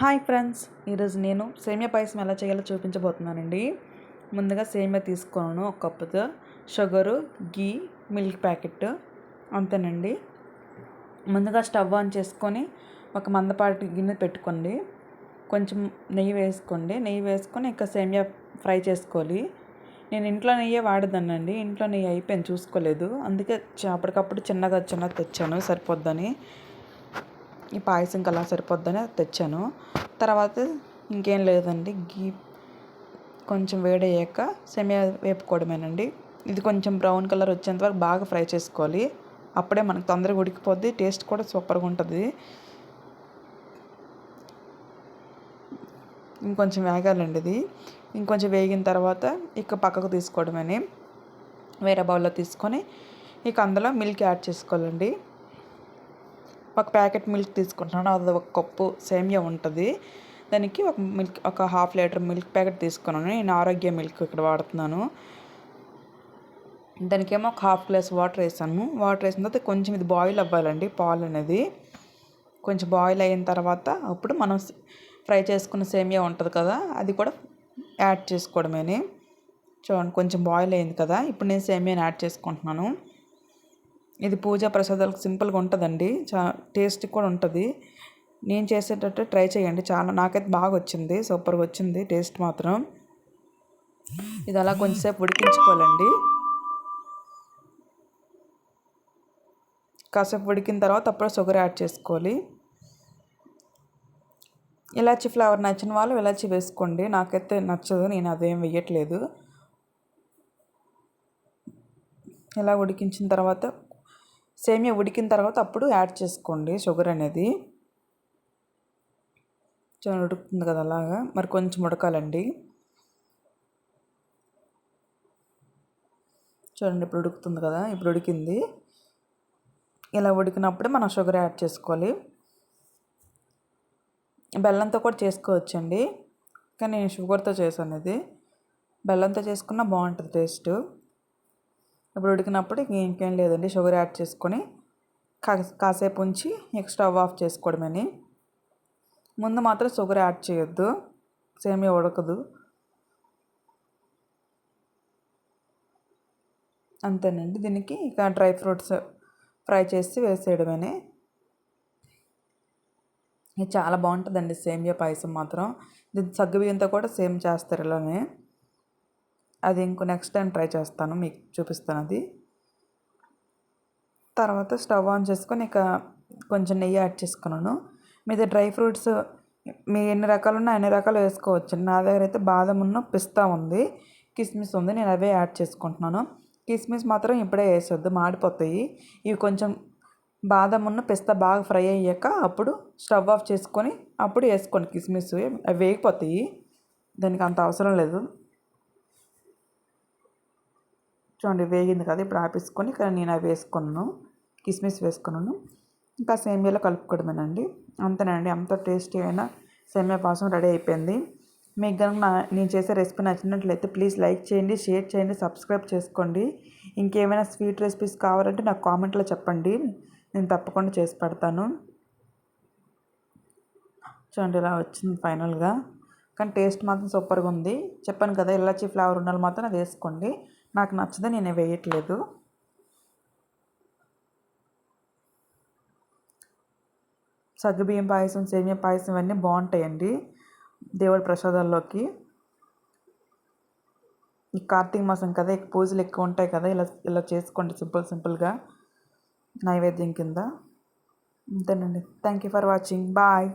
Hi friends ఈరోజు నేను సేమియా పాయసం ఎలా చేయాలో చూపించబోతున్నానండి. ముందుగా సేమియా తీసుకున్నాను ఒక కప్పుతో. షుగరు గీ మిల్క్ ప్యాకెట్ అంతేనండి. ముందుగా స్టవ్ ఆన్ చేసుకొని ఒక మందపాటి గిన్నె పెట్టుకోండి. కొంచెం నెయ్యి వేసుకోండి. నెయ్యి వేసుకొని ఇంకా సేమియా ఫ్రై చేసుకోవాలి. నేను ఇంట్లో నెయ్యే వాడదానండి ఇంట్లో నెయ్యి అయిపోయింది చూసుకోలేదు. అందుకే అప్పటికప్పుడు చిన్నగా చిన్నగా తెచ్చాను సరిపోద్దని. ఈ పాయసం అలా సరిపోద్దని తెచ్చాను. తర్వాత ఇంకేం లేదండి గీ కొంచెం వేడయ్యాక సెమియా వేపుకోవడమేనండి. ఇది కొంచెం బ్రౌన్ కలర్ వచ్చేంత వరకు బాగా ఫ్రై చేసుకోవాలి. అప్పుడే మనకు తొందరగా ఉడికిపోద్ది టేస్ట్ కూడా సూపర్గా ఉంటుంది. ఇంకొంచెం వేగాలండి ఇది. ఇంకొంచెం వేగిన తర్వాత ఇక పక్కకు తీసుకోవడమని వేరే బౌల్లో తీసుకొని ఇక అందులో మిల్క్ యాడ్ చేసుకోవాలండి. ఒక ప్యాకెట్ మిల్క్ తీసుకుంటున్నాను. అది ఒక కప్పు సేమియా ఉంటుంది. దానికి ఒక మిల్క్ ఒక హాఫ్ లీటర్ మిల్క్ ప్యాకెట్ తీసుకున్నాను. నేను ఆరోగ్య మిల్క్ ఇక్కడ వాడుతున్నాను. దానికేమో ఒక హాఫ్ గ్లాస్ వాటర్ వేసాను. వాటర్ వేసిన తర్వాత కొంచెం ఇది బాయిల్ అవ్వాలండి. పాలు అనేది కొంచెం బాయిల్ అయిన తర్వాత అప్పుడు మనం ఫ్రై చేసుకున్న సేమియా ఉంటుంది కదా అది కూడా యాడ్ చేసుకోవడమేని. చూడండి కొంచెం బాయిల్ అయింది కదా. ఇప్పుడు నేను సేమియాని యాడ్ చేసుకుంటున్నాను. ఇది పూజా ప్రసాదాలకు సింపుల్గా ఉంటుందండి. చా టేస్ట్ కూడా ఉంటుంది. నేను చేసేటట్టు ట్రై చేయండి. చాలా నాకైతే బాగా వచ్చింది. సూపర్గా వచ్చింది టేస్ట్ మాత్రం. ఇది అలా కొంచెంసేపు ఉడికించుకోవాలండి. కాసేపు ఉడికిన తర్వాత అప్పుడు షుగర్ యాడ్ చేసుకోవాలి. ఇలాచి ఫ్లేవర్ నచ్చిన వాళ్ళు ఇలాచి వేసుకోండి. నాకైతే నచ్చదు. నేను అదేం వేయట్లేదు. ఇలా ఉడికించిన తర్వాత సేమియా ఉడికిన తర్వాత అప్పుడు యాడ్ చేసుకోండి. షుగర్ అనేది చాలా ఉడుకుతుంది కదా అలాగా. మరి కొంచెం ఉడకాలండి. చూడండి ఇప్పుడు ఉడుకుతుంది కదా ఇప్పుడు ఉడికింది. ఇలా ఉడికినప్పుడు మనం షుగర్ యాడ్ చేసుకోవాలి. బెల్లంతో కూడా చేసుకోవచ్చండి. కానీ నేను షుగర్తో చేశాను ఇది. బెల్లంతో చేసుకున్నా బాగుంటుంది టేస్ట్. ఇప్పుడు ఉడికినప్పుడు ఇంకేం లేదండి. షుగర్ యాడ్ చేసుకొని కా కాసేపు ఉంచి ఎక్స్ట్రా స్టవ్ ఆఫ్ చేసుకోవడమని ముందు మాత్రం షుగర్ యాడ్ చేయొద్దు. సేమియా ఉడకదు. అంతేనండి. దీనికి ఇక డ్రై ఫ్రూట్స్ ఫ్రై చేసి వేసేయడమని. ఇది చాలా బాగుంటుందండి సేమియా పాయసం మాత్రం. దీని సగ్గుబియ్యంతో కూడా సేమ్ చేస్తారు ఇలానే. అది ఇంకో నెక్స్ట్ టైం ట్రై చేస్తాను మీకు చూపిస్తాను అది తర్వాత స్టవ్ ఆన్ చేసుకొని ఇక కొంచెం నెయ్యి యాడ్ చేసుకున్నాను. మీద డ్రై ఫ్రూట్స్ మీ ఎన్ని రకాలు ఉన్నా అన్ని రకాలు వేసుకోవచ్చు. నా దగ్గర అయితే బాదం ఉన్న పిస్తా ఉంది కిస్మిస్ ఉంది నేను అవే యాడ్ చేసుకుంటున్నాను. కిస్మిస్ మాత్రం ఇప్పుడే వేసొద్దు మాడిపోతాయి. ఇవి కొంచెం బాదం ఉన్న పిస్తా బాగా ఫ్రై అయ్యాక అప్పుడు స్టవ్ ఆఫ్ చేసుకొని అప్పుడు వేసుకోండి కిస్మిస్. అవి వేగిపోతాయి దానికి అంత అవసరం లేదు. చూడండి వేగింది కదా ఇప్పుడు ఆపేసుకొని ఇక్కడ నేను అవి వేసుకున్నాను. కిస్మిస్ వేసుకున్నాను. ఇంకా సేమియాలో కలుపుకోవడమేనండి. అంతేనండి అంత టేస్టీ అయినా సేమియా పాసం రెడీ అయిపోయింది. మీకు కనుక నా నేను చేసే రెసిపీ నచ్చినట్లయితే ప్లీజ్ లైక్ చేయండి షేర్ చేయండి సబ్స్క్రైబ్ చేసుకోండి. ఇంకేమైనా స్వీట్ రెసిపీస్ కావాలంటే నాకు కామెంట్లో చెప్పండి. నేను తప్పకుండా చేసి పెడతాను. చూడండి ఇలా వచ్చింది ఫైనల్గా. కానీ టేస్ట్ మాత్రం సూపర్గా ఉంది. చెప్పాను కదా ఇలాచి ఫ్లేవర్ ఉండాలి మాత్రం అది వేసుకోండి. నాకు నచ్చదు నేను వేయట్లేదు. సగ్గుబియ్యం పాయసం సేమియా పాయసం ఇవన్నీ బాగుంటాయండి దేవుడి ప్రసాదాల్లోకి. ఈ కార్తీక మాసం కదా పూజలు ఎక్కువ ఉంటాయి కదా ఇలా ఇలా చేసుకోండి సింపుల్ సింపుల్గా నైవేద్యం కింద. అంతేనండి thank you for watching bye